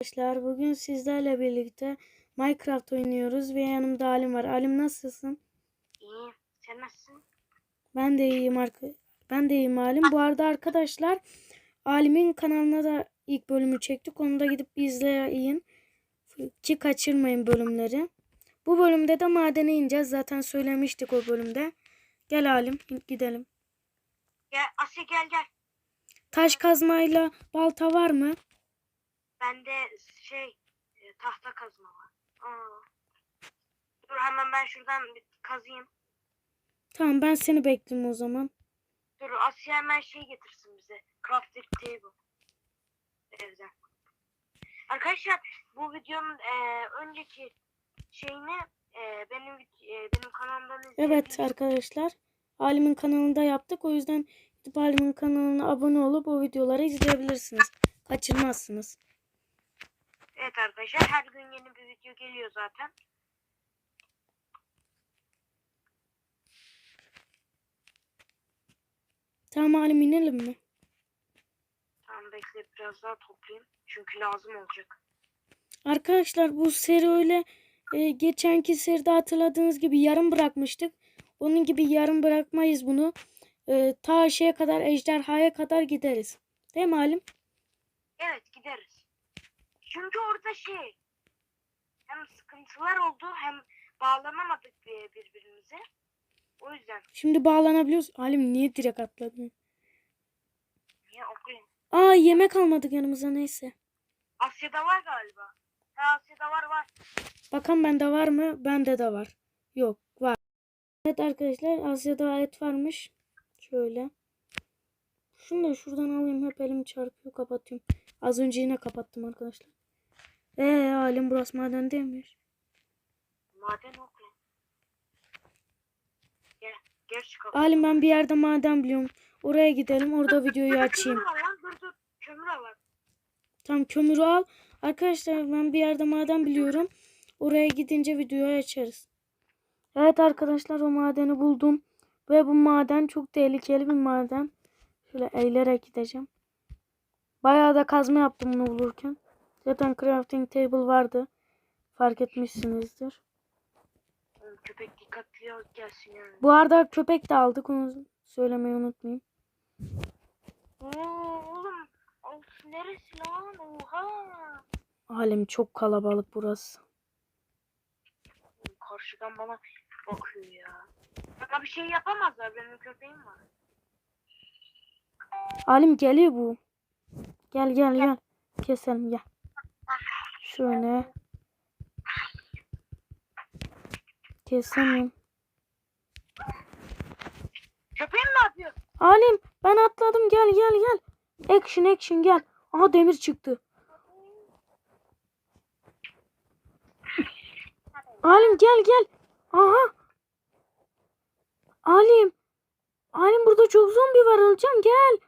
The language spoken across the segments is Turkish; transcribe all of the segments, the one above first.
Arkadaşlar bugün sizlerle birlikte Minecraft oynuyoruz ve yanımda Alim var. Alim nasılsın? İyi. Sen nasılsın? Ben de iyiyim arka Ben de iyiyim Alim. Bu arada arkadaşlar Alim'in kanalına da ilk bölümü çektik. Onu da gidip izleyin. Ki kaçırmayın bölümleri. Bu bölümde de madene ineceğiz. Zaten söylemiştik o bölümde. Gel Alim gidelim. Gel Asya gel gel. Taş kazmayla balta var mı? Bende şey e, tahta kazma var. Aa. Dur hemen ben şuradan bir kazıyım. Tamam ben seni bekliyorum o zaman. Dur Asya hemen şey getirsin bize. Crafting table. Evden. Arkadaşlar bu videonun e, önceki şeyini e, benim e, benim kanalımdan Evet izleyebilirsiniz. arkadaşlar. Alim'in kanalında yaptık. O yüzden gidip Alim'in kanalına abone olup o videoları izleyebilirsiniz. Kaçırmazsınız. Evet arkadaşlar her gün yeni bir video geliyor zaten. Tamam Alim inelim mi? Tamam bekle biraz daha toplayayım. Çünkü lazım olacak. Arkadaşlar bu seri öyle e, geçenki seride hatırladığınız gibi yarım bırakmıştık. Onun gibi yarım bırakmayız bunu. E, ta şeye kadar ejderhaya kadar gideriz. Değil mi Alim? Evet gideriz. Çünkü orada şey hem sıkıntılar oldu hem bağlanamadık bir- birbirimize. O yüzden Şimdi bağlanabiliyoruz. Alim niye direkt atladın? niye okuyayım? Aa yemek almadık yanımıza neyse. Asya'da var galiba. Ha Asya'da var var. Bakan bende var mı? Bende de var. Yok var. Evet arkadaşlar Asya'da et varmış. Şöyle. Şunu da şuradan alayım. Hep elim çarpıyor. Kapatıyorum. Az önce yine kapattım arkadaşlar. Eee halim burası maden değilmiş. Maden okuyayım. Gel gel çıkalım. Halim ben bir yerde maden biliyorum. Oraya gidelim. Orada videoyu açayım. Kömür var lan dur dur. Kömür var. Tam kömürü al. Arkadaşlar ben bir yerde maden biliyorum. Oraya gidince videoyu açarız. Evet arkadaşlar o madeni buldum. Ve bu maden çok tehlikeli bir maden. Şöyle eğilerek gideceğim. Bayağı da kazma yaptım bunu bulurken. Zaten crafting table vardı. Fark etmişsinizdir. Köpek dikkatli gelsin yani. Bu arada köpek de aldık. Onu söylemeyi unutmayayım. Oo, oğlum. Neresi lan? Oha. Alem çok kalabalık burası. Karşıdan bana bakıyor ya. Bana bir şey yapamazlar. Benim köpeğim var. Alim geliyor bu. Gel gel gel. Keselim gel. Şöyle. Kesemem. Köpeğim ne yapıyor? Alim ben atladım gel gel gel. Action action gel. Aha demir çıktı. Alim gel gel. Aha. Alim. Alim burada çok zombi var öleceğim gel.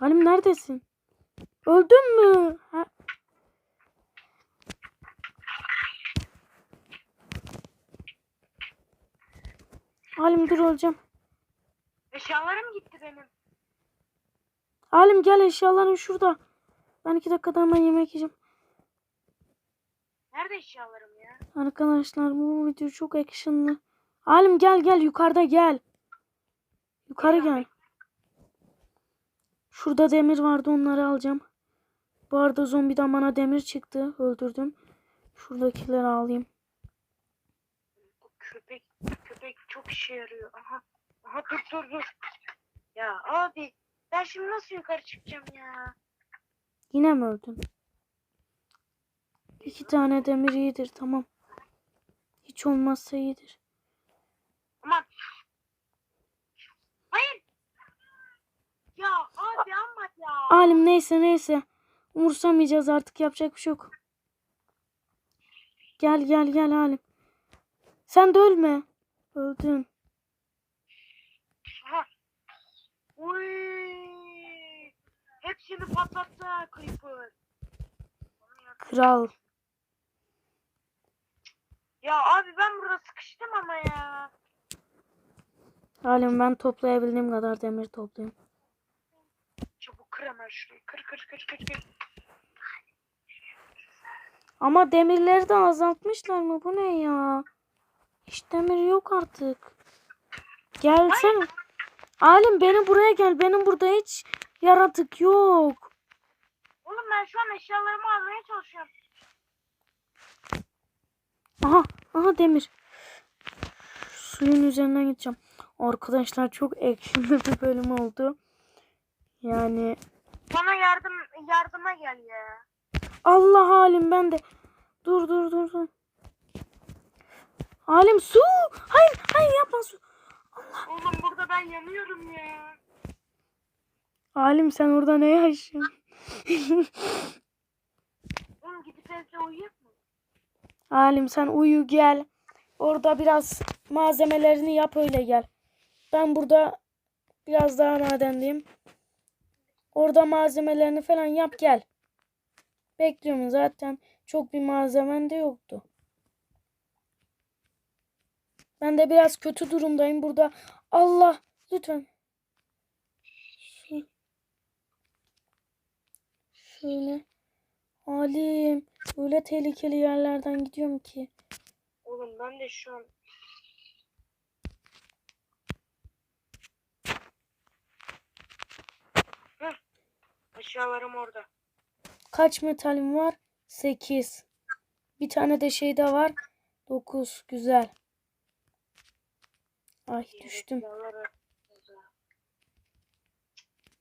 Alim neredesin? Öldün mü? Ha. Alim dur öleceğim. Eşyalarım gitti benim. Alim gel eşyaların şurada. Ben iki dakikada hemen yemek yiyeceğim. Nerede eşyalarım ya? Arkadaşlar bu video çok actionlı. Alim gel gel yukarıda gel. Yukarı gel. Şurada demir vardı onları alacağım. Bu arada zombiden bana demir çıktı. Öldürdüm. Şuradakileri alayım. Köpek, köpek çok işe yarıyor. Aha, aha dur dur dur. Ya abi ben şimdi nasıl yukarı çıkacağım ya? Yine mi öldün? İki tane demir iyidir tamam. Hiç olmazsa iyidir. Aman. Hayır. Ya abi ama ya. Alim neyse neyse. Umursamayacağız artık yapacak bir şey yok. Gel gel gel Halim. Sen de ölme. Öldün. Uy. Hepsini patlattı Creeper. Kral. Ya abi ben burada sıkıştım ama ya. Halim ben toplayabildiğim kadar demir toplayayım. Kır hemen şurayı. Kır kır kır kır kır. Ama demirleri de azaltmışlar mı? Bu ne ya? Hiç demir yok artık. Gelsene. Alim beni buraya gel. Benim burada hiç yaratık yok. Oğlum ben şu an eşyalarımı almaya çalışıyorum. Aha, aha demir. Suyun üzerinden gideceğim. Arkadaşlar çok actionlı bir bölüm oldu. Yani Bana yardım yardıma gel ya. Allah halim ben de. Dur dur dur dur. Halim su. Hayır hayır yapma su. Oğlum burada ben yanıyorum ya. Halim sen orada ne yaşıyorsun? Oğlum gidip evde uyuyak mı? Halim sen uyu gel. Orada biraz malzemelerini yap öyle gel. Ben burada biraz daha madendeyim. Orada malzemelerini falan yap gel. Bekliyorum zaten çok bir malzemen de yoktu. Ben de biraz kötü durumdayım burada. Allah lütfen. Şöyle. Halim öyle tehlikeli yerlerden gidiyorum ki. Oğlum ben de şu an Eşyalarım orada. Kaç metalim var? 8. Bir tane de şey de var. 9. Güzel. Ay düştüm.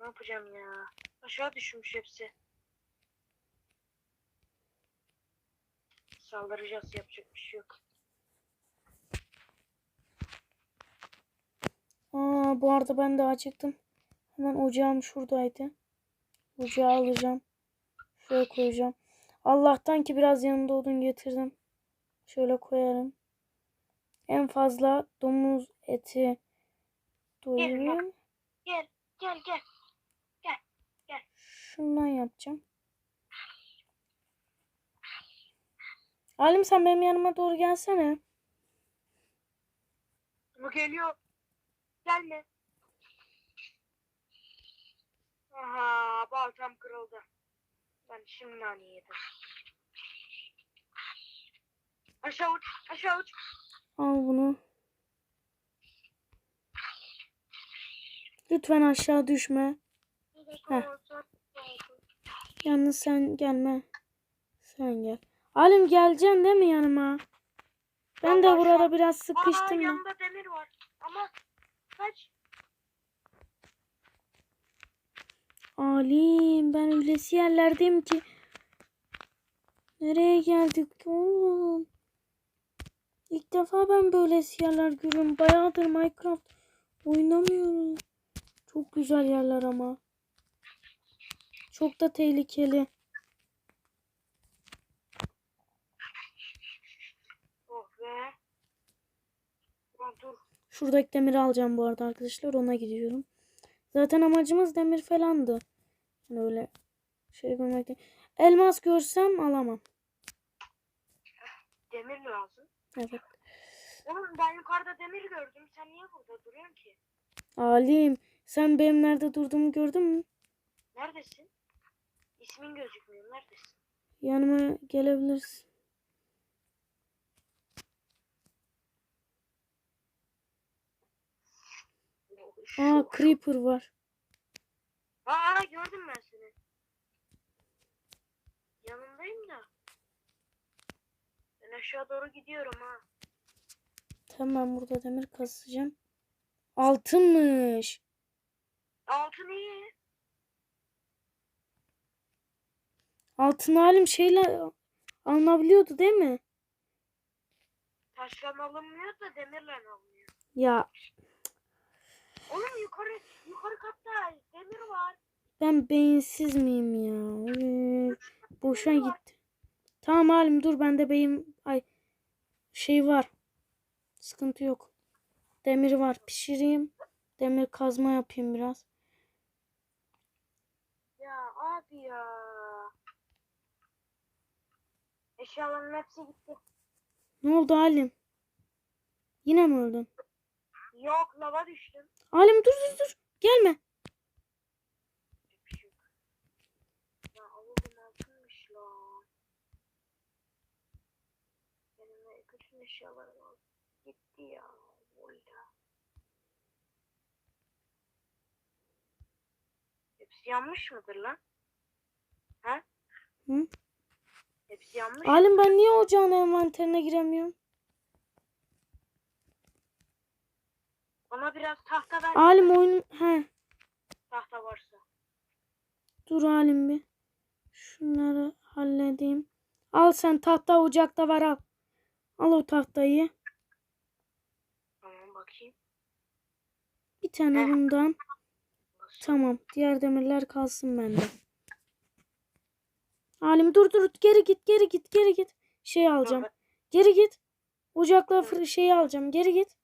Ne yapacağım ya? Aşağı düşmüş hepsi. Saldıracağız yapacak bir şey yok. Aa, bu arada ben de acıktım. Hemen ocağım şuradaydı. Ocağı alacağım. Şöyle koyacağım. Allah'tan ki biraz yanında odun getirdim. Şöyle koyarım. En fazla domuz eti doyurayım. Gel gel gel. Şundan yapacağım. Alim sen benim yanıma doğru gelsene. Bu geliyor. Gelme. Aha baltam kırıldı. Ben şimdi nane yedim. Aşağı uç, aşağı uç. Al bunu. Lütfen aşağı düşme. Heh. Yalnız sen gelme. Sen gel. Alim geleceksin değil mi yanıma? Ben de Vallahi şu burada biraz Aa sıkıştım. da. yanında demir var. Ama kaç? Alim ben öylesi yerlerdeyim ki. Nereye geldik oğlum? İlk defa ben böyle yerler görüyorum. Bayağıdır Minecraft oynamıyorum. Çok güzel yerler ama. Çok da tehlikeli. Şuradaki demiri alacağım bu arada arkadaşlar. Ona gidiyorum. Zaten amacımız demir falandı. Yani öyle şey görmek değil. Elmas görsem alamam. Demir lazım. Evet. Oğlum ben yukarıda demir gördüm. Sen niye burada duruyorsun ki? Alim sen benim nerede durduğumu gördün mü? Neredesin? İsmin gözükmüyor. Neredesin? Yanıma gelebilirsin. Şu- Aa creeper var. Aa gördüm ben seni. Yanındayım da. Ben aşağı doğru gidiyorum ha. Tamam burada demir kasacağım. Altınmış. Altın iyi. Altın halim şeyle alınabiliyordu değil mi? Taşla alınmıyor da demirle alınıyor. Ya Oğlum yukarı yukarı katta demir var. ben beyinsiz miyim ya? Üf, boşa gitti. Tamam halim dur bende beyin ay şey var. Sıkıntı yok. Demir var pişireyim. Demir kazma yapayım biraz. Ya abi ya. Eşyaların hepsi gitti. Ne oldu halim? Yine mi öldün? Yok lava düştüm. Alem dur dur dur. Gelme. yanmış mıdır lan? Ha? Hı? Hepsi yanmış. Halim ben niye ocağın envanterine giremiyorum? Bana biraz tahta ver. Alim oyun... He. Tahta varsa. Dur Alim bir. Şunları halledeyim. Al sen tahta ocakta var al. Al o tahtayı. Tamam bakayım. Bir tane Heh. bundan. Nasıl? Tamam. Diğer demirler kalsın bende. Alim dur dur. Geri git geri git geri git. Şey alacağım. Geri git. Ocakla şeyi alacağım. Geri git.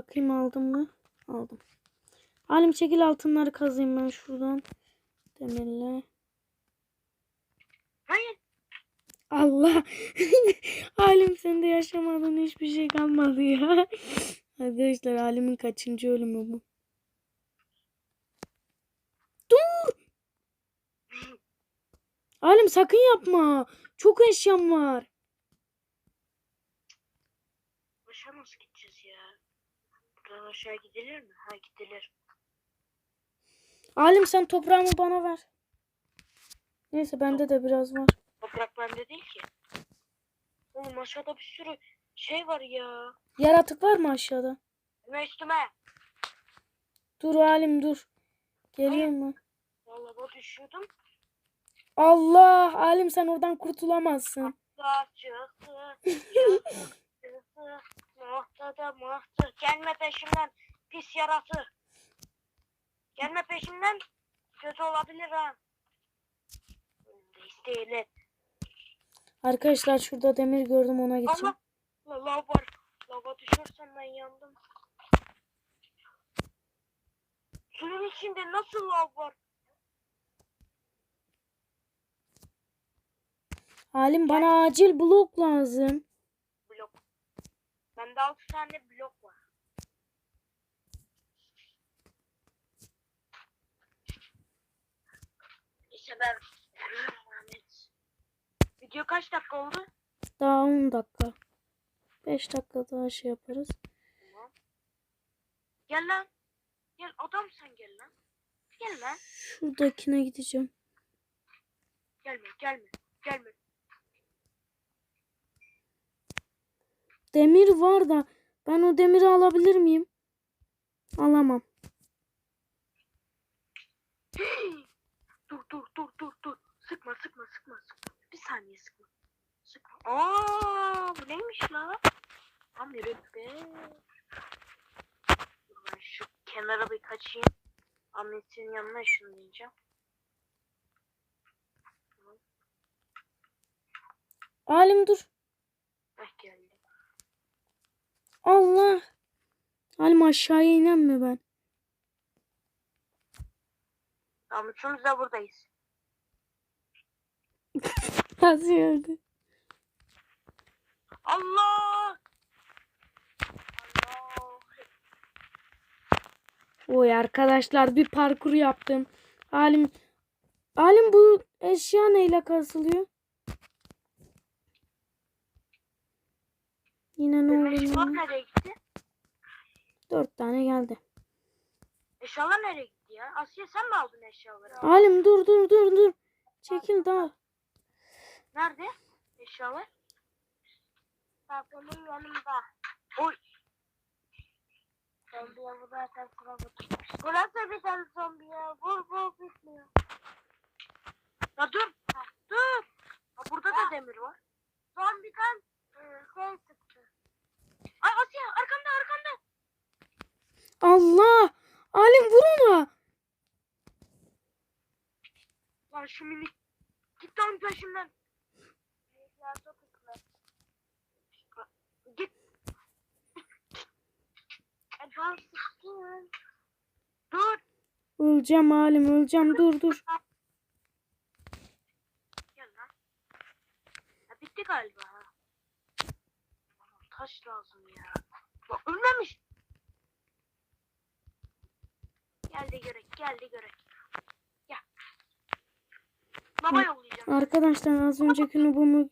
Bakayım aldım mı? Aldım. Halim çekil altınları kazayım ben şuradan. Demirle. Hayır. Allah. Halim sende yaşamadığın hiçbir şey kalmadı ya. Arkadaşlar Halim'in kaçıncı ölümü bu? Dur. Halim sakın yapma. Çok eşyam var. Ya? Buradan aşağı gidilir mi? Ha gidilir. Halim sen toprağımı bana ver. Neyse bende de biraz var. Toprak bende değil ki. Oğlum aşağıda bir sürü şey var ya. Yaratık var mı aşağıda? Üstüme üstüme. Dur Halim dur. Geliyor mu? Vallahi düşüyordum. Allah Halim sen oradan kurtulamazsın. Muhtı. Gelme peşimden pis yarası. Gelme peşimden kötü olabilir ha. İsteyelim. Arkadaşlar şurada demir gördüm ona gideceğim. Allah. La lav var. Lava düşersem ben yandım. Suyun içinde nasıl lav var? Halim bana acil blok lazım. Blok. Bende 6 tane blok ben Ahmet. Video kaç dakika oldu? Daha 10 dakika. 5 dakika daha şey yaparız. Tamam. Gel lan. Gel adam sen gel lan. Gel lan. Şuradakine gideceğim. Gelme gelme. Gelme. Demir var da ben o demiri alabilir miyim? Alamam. dur dur dur dur dur. Sıkma sıkma sıkma sıkma. Bir saniye sıkma. Sıkma. Aa bu neymiş la? Tam be. Ben şu kenara bir kaçayım. Ahmet'in yanına ışınlayacağım. Halim dur. Heh geldi. Allah. Halim aşağıya inen mi ben? Tamam üçümüz de buradayız. Nasıl geldi? Allah! Allah! Oy arkadaşlar bir parkur yaptım. Halim Halim bu eşya neyle kasılıyor? Yine ne oldu? eşyalar ya? nereye gitti? Dört tane geldi. Eşyalar nereye gitti ya? Asya sen mi aldın eşyaları? Halim dur dur dur dur. Çekil daha. Nerede? Eşyalar? Benim yanımda. Oy. Zombiye vurarsan sıra Bu nasıl bir tane zombi ya? Vur vur bitmiyor. Ya dur. Ha, dur. Ha, burada da demir var. Zombiden e, şey çıktı. Ay Asya arkanda arkanda. Allah! Halim vur ona. Lan şu minik. Git onun peşinden. Git. Ben sıktım. Dur. Öleceğim Halim öleceğim dur dur. Gel lan. Ya bitti galiba Taş lazım ya. Ya ölmemiş. Geldi görek, geldi görek. Lava yollayacağım. Arkadaşlar az önceki nubumu,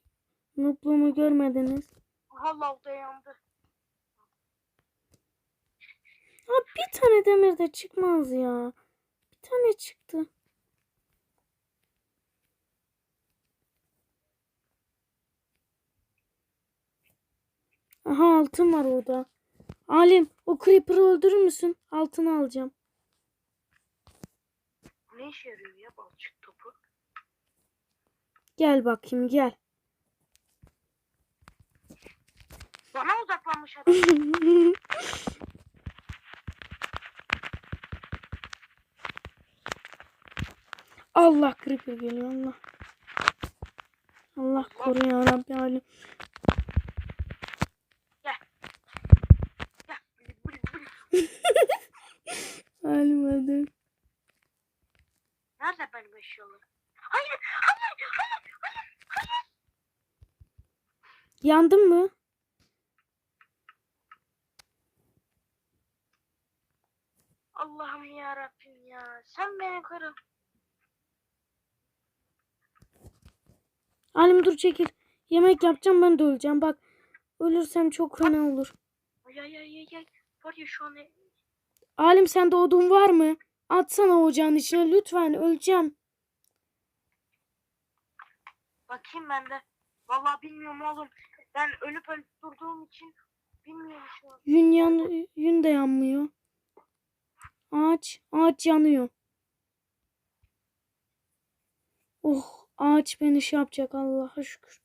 nublumu görmediniz. Aha lav da yandı. Ha bir tane demir de çıkmaz ya. Bir tane çıktı. Aha altın var orada. Alim o creeper'ı öldürür müsün? Altını alacağım. Ne işe yarıyor ya balçık? Gel bakayım gel. Bana odaklanmış adam. Allah creeper geliyor Allah. Allah koru ya Rabbi Alim. Gel. Bili, bili, bili. Alim öldü. Nerede benim eşyalarım? Hayır, hayır, hayır. Yandın mı? Allah'ım ya Rabbim ya. Sen beni koru. Alim dur çekil. Yemek yapacağım ben de öleceğim. Bak ölürsem çok fena olur. Ay ay ay ay. Var ya şu an e- Alim sende odun var mı? Atsana ocağın içine lütfen öleceğim. bakayım ben de. Vallahi bilmiyorum oğlum. Ben ölüp ölüp durduğum için bilmiyorum şu an. Yün, yan, yün de yanmıyor. Ağaç, ağaç yanıyor. Oh ağaç beni şey yapacak Allah'a şükür.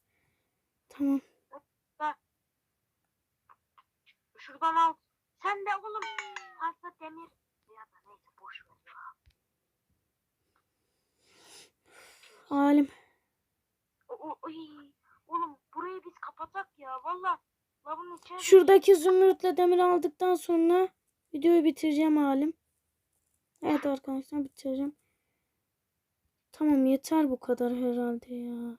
Tamam. Şuradan al. Sen de oğlum fazla demir. Ya da neyse boş ver ya. Alim. O, o, oy. Kapatak ya. Valla lavın. Şuradaki zümrütle demir aldıktan sonra videoyu bitireceğim Alim. Evet arkadaşlar bitireceğim. Tamam yeter bu kadar herhalde ya.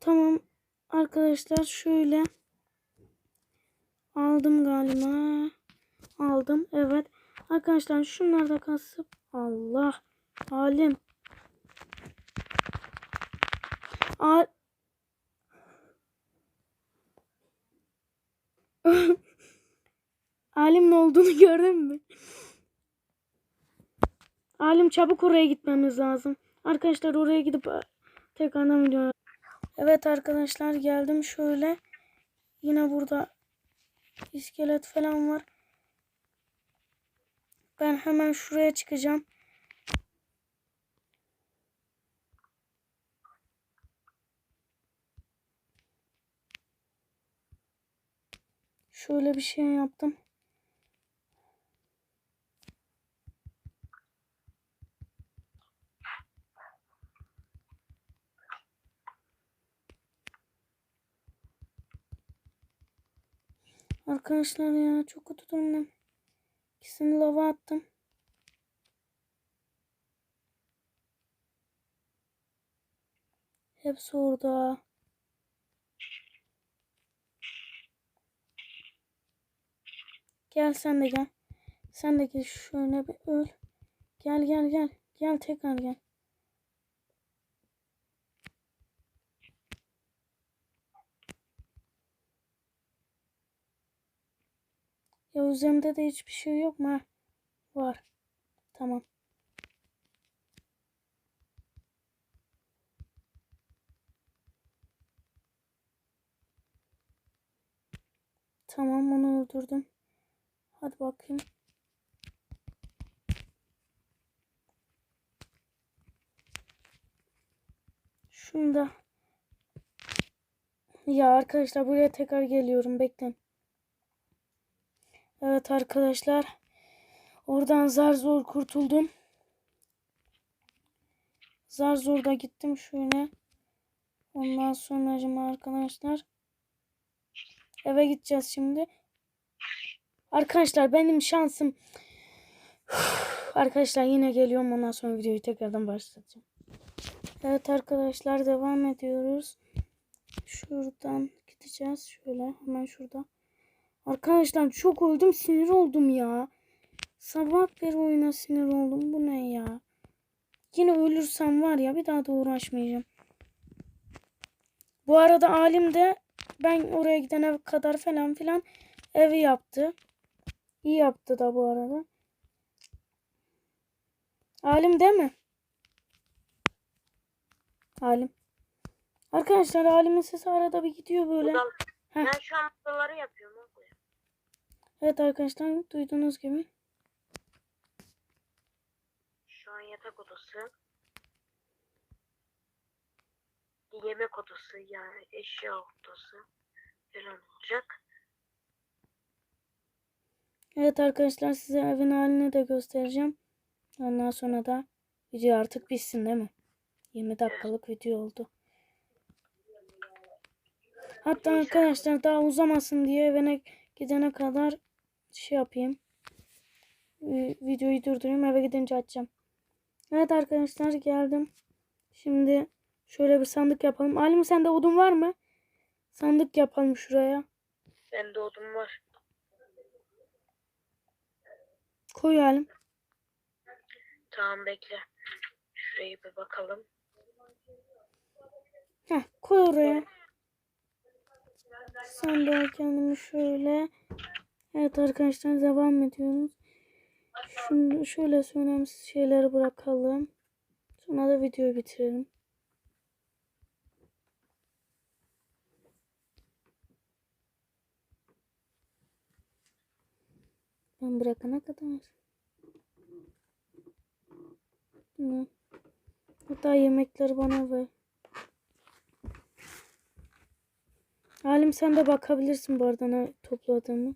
Tamam arkadaşlar şöyle aldım galiba. Aldım evet. Arkadaşlar şunları da kasıp Allah halim. Al Alim ne olduğunu gördün mü? Alim çabuk oraya gitmemiz lazım. Arkadaşlar oraya gidip e, tekrardan video. Evet arkadaşlar geldim şöyle. Yine burada iskelet falan var. Ben hemen şuraya çıkacağım. Şöyle bir şey yaptım. Arkadaşlar ya çok kötü durumdayım. İkisini lava attım. Hepsi orada. Gel sen de gel. Sen de gel şöyle bir öl. Gel gel gel. Gel tekrar gel. Ya üzerimde de hiçbir şey yok mu? Var. Tamam. Tamam onu öldürdüm. Hadi bakayım. Şunu da. Ya arkadaşlar buraya tekrar geliyorum. Bekleyin. Evet arkadaşlar. Oradan zar zor kurtuldum. Zar zor da gittim şöyle. Ondan sonra arkadaşlar. Eve gideceğiz şimdi. Arkadaşlar benim şansım Arkadaşlar yine geliyorum ondan sonra videoyu tekrardan başlatacağım. Evet arkadaşlar devam ediyoruz. Şuradan gideceğiz. Şöyle hemen şurada. Arkadaşlar çok öldüm sinir oldum ya. Sabah beri oyuna sinir oldum. Bu ne ya? Yine ölürsem var ya bir daha da uğraşmayacağım. Bu arada alim de ben oraya gidene kadar falan filan evi yaptı. İyi yaptı da bu arada. Alim değil mi? Alim. Arkadaşlar Alim'in sesi arada bir gidiyor böyle. Ben şu an odaları yapıyorum. Evet arkadaşlar duyduğunuz gibi. Şu an yatak odası. Yemek odası yani eşya odası falan olacak. Evet arkadaşlar size evin halini de göstereceğim. Ondan sonra da video artık bitsin değil mi? 20 dakikalık video oldu. Hatta arkadaşlar daha uzamasın diye evine gidene kadar şey yapayım. Videoyu durdurayım eve gidince açacağım. Evet arkadaşlar geldim. Şimdi şöyle bir sandık yapalım. Alim sende odun var mı? Sandık yapalım şuraya. Bende odun var. Koy Alim. Tamam bekle. Şuraya bir bakalım. Heh, koy oraya. De kendimi şöyle. Evet arkadaşlar devam ediyoruz. Şunu şöyle önemsiz şeyleri bırakalım. Sonra da videoyu bitirelim. Ben bırakana kadar. Hı. Hatta yemekleri bana ver. Halim sen de bakabilirsin bu arada ne topladığımı.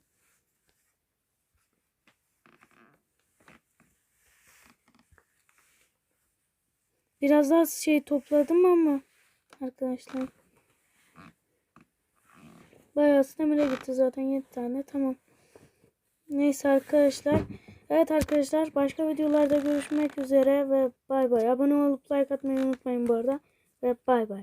Biraz daha şey topladım ama arkadaşlar. Bayağı demire gitti zaten 7 tane tamam. Neyse arkadaşlar. Evet arkadaşlar başka videolarda görüşmek üzere ve bay bay. Abone olup like atmayı unutmayın bu arada. Ve bay bay.